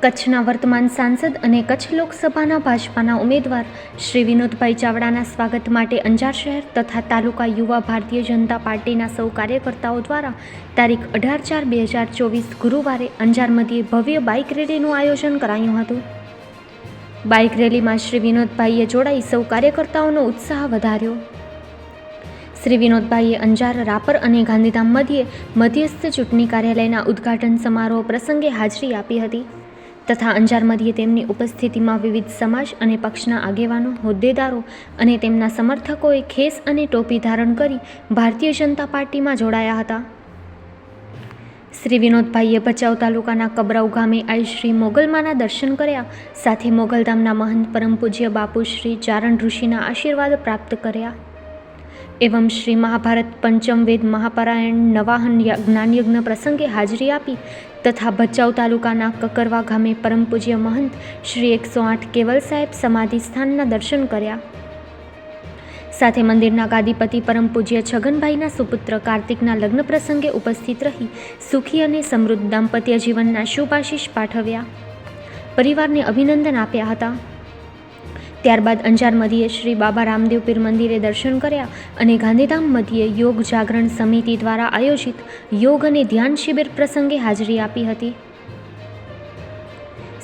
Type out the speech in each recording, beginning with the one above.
કચ્છના વર્તમાન સાંસદ અને કચ્છ લોકસભાના ભાજપાના ઉમેદવાર શ્રી વિનોદભાઈ ચાવડાના સ્વાગત માટે અંજાર શહેર તથા તાલુકા યુવા ભારતીય જનતા પાર્ટીના સૌ કાર્યકર્તાઓ દ્વારા તારીખ અઢાર ચાર બે હજાર ચોવીસ ગુરુવારે અંજાર મધ્યે ભવ્ય બાઇક રેલીનું આયોજન કરાયું હતું. બાઇક રેલીમાં શ્રી વિનોદભાઈએ જોડાઈ સૌ કાર્યકર્તાઓનો ઉત્સાહ વધાર્યો. શ્રી વિનોદભાઈએ અંજાર, રાપર અને ગાંધીધામ મધ્યે મધ્યસ્થ ચૂંટણી કાર્યાલયના ઉદ્ઘાટન સમારોહ પ્રસંગે હાજરી આપી હતી. તથા અંજાર મધ્યે તેમની ઉપસ્થિતિમાં વિવિધ સમાજ અને પક્ષના આગેવાનો, હોદ્દેદારો અને તેમના સમર્થકોએ ખેસ અને ટોપી ધારણ કરી ભારતીય જનતા પાર્ટીમાં જોડાયા હતા. શ્રી વિનોદભાઈએ ભચાઉ તાલુકાના કબરાઉ ગામે આવી શ્રી મોગલમાના દર્શન કર્યા, સાથે મોગલધામના મહંત પરમ પૂજ્ય બાપુ શ્રી ચારણ ઋષિના આશીર્વાદ પ્રાપ્ત કર્યા. એવં શ્રી મહાભારત પંચમ વેદ મહાપરાયણ નવાહન જ્ઞાનયજ્ઞ પ્રસંગે હાજરી આપી તથા ભચાઉ તાલુકાના કકરવા ગામે પરમ પૂજ્ય મહંત શ્રી એકસો આઠ કેવલ સાહેબ સમાધિ સ્થાનના દર્શન કર્યા. સાથે મંદિરના ગાદીપતિ પરમ પૂજ્ય છગનભાઈના સુપુત્ર કાર્તિકના લગ્ન પ્રસંગે ઉપસ્થિત રહી સુખી અને સમૃદ્ધ દાંપત્ય જીવનના શુભાશીષ પાઠવ્યા. પરિવારને અભિનંદન આપ્યા હતા. ત્યારબાદ અંજાર મધ્યે શ્રી બાબા રામદેવ પીર મંદિરે દર્શન કર્યા અને ગાંધીધામ મધ્યે યોગ જાગરણ સમિતિ દ્વારા આયોજિત યોગ અને ધ્યાન શિબિર પ્રસંગે હાજરી આપી હતી.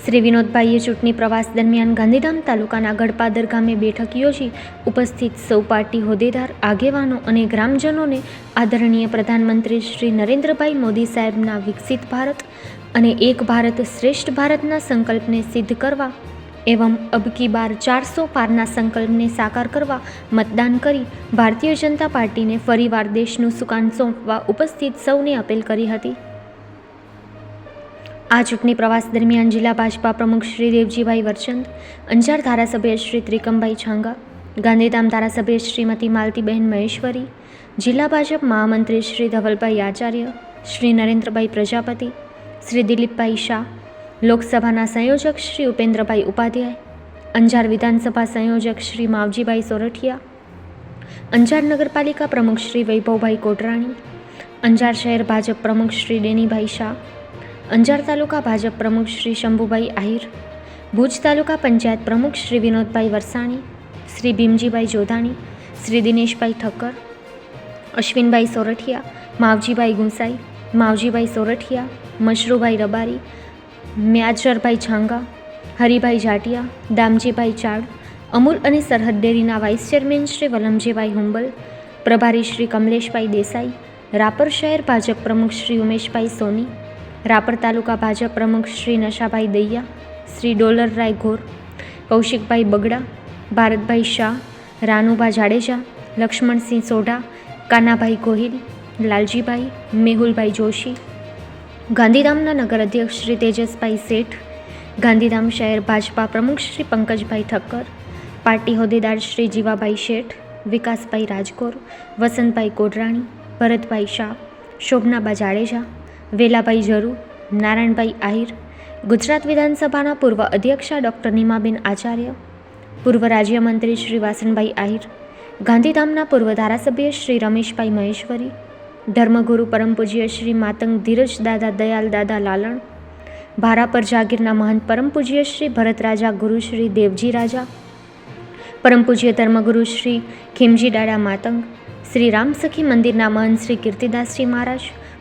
શ્રી વિનોદભાઈએ ચૂંટણી પ્રવાસ દરમિયાન ગાંધીધામ તાલુકાના ગડપાદર ગામે બેઠક યોજી ઉપસ્થિત સૌ પાર્ટી હોદ્દેદાર, આગેવાનો અને ગ્રામજનોને આદરણીય પ્રધાનમંત્રી શ્રી નરેન્દ્રભાઈ મોદી સાહેબના વિકસિત ભારત અને એક ભારત શ્રેષ્ઠ ભારતના સંકલ્પને સિદ્ધ કરવા એવં અબકી બાર ચારસો પારના સંકલ્પને સાકાર કરવા મતદાન કરી ભારતીય જનતા પાર્ટીને ફરીવાર દેશનું સુકાન સોંપવા ઉપસ્થિત સૌને અપીલ કરી હતી. આ ચૂંટણી પ્રવાસ દરમિયાન જિલ્લા ભાજપા પ્રમુખ શ્રી દેવજીભાઈ વરચંદ, અંજાર ધારાસભ્ય શ્રી ત્રિકમભાઈ છાંગા, ગાંધીધામ ધારાસભ્ય શ્રીમતી માલતીબહેન મહેશ્વરી, જિલ્લા ભાજપ મહામંત્રી શ્રી ધવલભાઈ આચાર્ય, શ્રી નરેન્દ્રભાઈ પ્રજાપતિ, શ્રી દિલીપભાઈ શાહ લોકસભાના સંયોજક શ્રી ઉપેન્દ્રભાઈ ઉપાધ્યાય, અંજાર વિધાનસભા સંયોજક શ્રી માવજીભાઈ સોરઠિયા, અંજાર નગરપાલિકા પ્રમુખ શ્રી વૈભવભાઈ કોટરાણી, અંજાર શહેર ભાજપ પ્રમુખ શ્રી ડેનીભાઈ શાહ, અંજાર તાલુકા ભાજપ પ્રમુખ શ્રી શંભુભાઈ આહિર, ભુજ તાલુકા પંચાયત પ્રમુખ શ્રી વિનોદભાઈ વરસાણી, શ્રી ભીમજીભાઈ જોધાણી, શ્રી દિનેશભાઈ ઠક્કર, અશ્વિનભાઈ સોરઠિયા, માવજીભાઈ ગુંસાઈ, માવજીભાઈ સોરઠિયા, મશરૂભાઈ રબારી મ્યાચરભાઈ છાંગા, હરિભાઈ જાટિયા, દામજીભાઈ ચાડ, અમૂલ અને સરહદ ડેરીના વાઇસ ચેરમેન શ્રી વલમજીભાઈ હુંબલ, પ્રભારી શ્રી કમલેશભાઈ દેસાઈ, રાપર શહેર ભાજપ પ્રમુખ શ્રી ઉમેશભાઈ સોની, રાપર તાલુકા ભાજપ પ્રમુખ શ્રી નશાભાઈ દૈયા, શ્રી ડોલરરાય ઘોર, કૌશિકભાઈ બગડા, ભારતભાઈ શાહ, રાનુભા જાડેજા, લક્ષ્મણસિંહ સોઢા, કાનાભાઈ ગોહિલ લાલજીભાઈ, મેહુલભાઈ જોશી ગાંધીધામના નગર અધ્યક્ષ શ્રી તેજસભાઈ શેઠ, ગાંધીધામ શહેર ભાજપા પ્રમુખ શ્રી પંકજભાઈ ઠક્કર, પાર્ટી હોદ્દેદાર શ્રી જીવાભાઈ શેઠ, વિકાસભાઈ રાજકોર, વસંતભાઈ કોડરાણી ભરતભાઈ શાહ, શોભનાબા જાડેજા, વેલાભાઈ જરુ નારાયણભાઈ આહિર, ગુજરાત વિધાનસભાના પૂર્વ અધ્યક્ષા ડૉક્ટર નીમાબેન આચાર્ય, પૂર્વ રાજ્યમંત્રી શ્રી વાસણભાઈ આહિર, ગાંધીધામના પૂર્વ ધારાસભ્ય શ્રી રમેશભાઈ મહેશ્વરી ધર્મગુરુ પરમ પૂજ્ય શ્રી માતંગ ધીરજ દાદા દયાલ દાદા લાલણ ભારાપર જાગીરના મહંત પરમ પૂજ્ય શ્રી ભરત રાજા ગુરુ શ્રી દેવજી રાજા, પરમ પૂજ્ય ધર્મગુરુ શ્રી ખીમજી દાડા માતંગ, શ્રી રામસખી મંદિરના મહંત શ્રી કીર્તિદાસજી મહારાજ,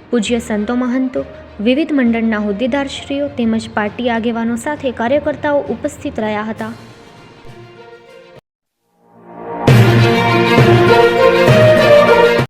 પૂજ્ય સંતો મહંતો, વિવિધ મંડળના હોદ્દેદારશ્રીઓ તેમજ પાર્ટી આગેવાનો સાથે કાર્યકર્તાઓ ઉપસ્થિત રહ્યા હતા.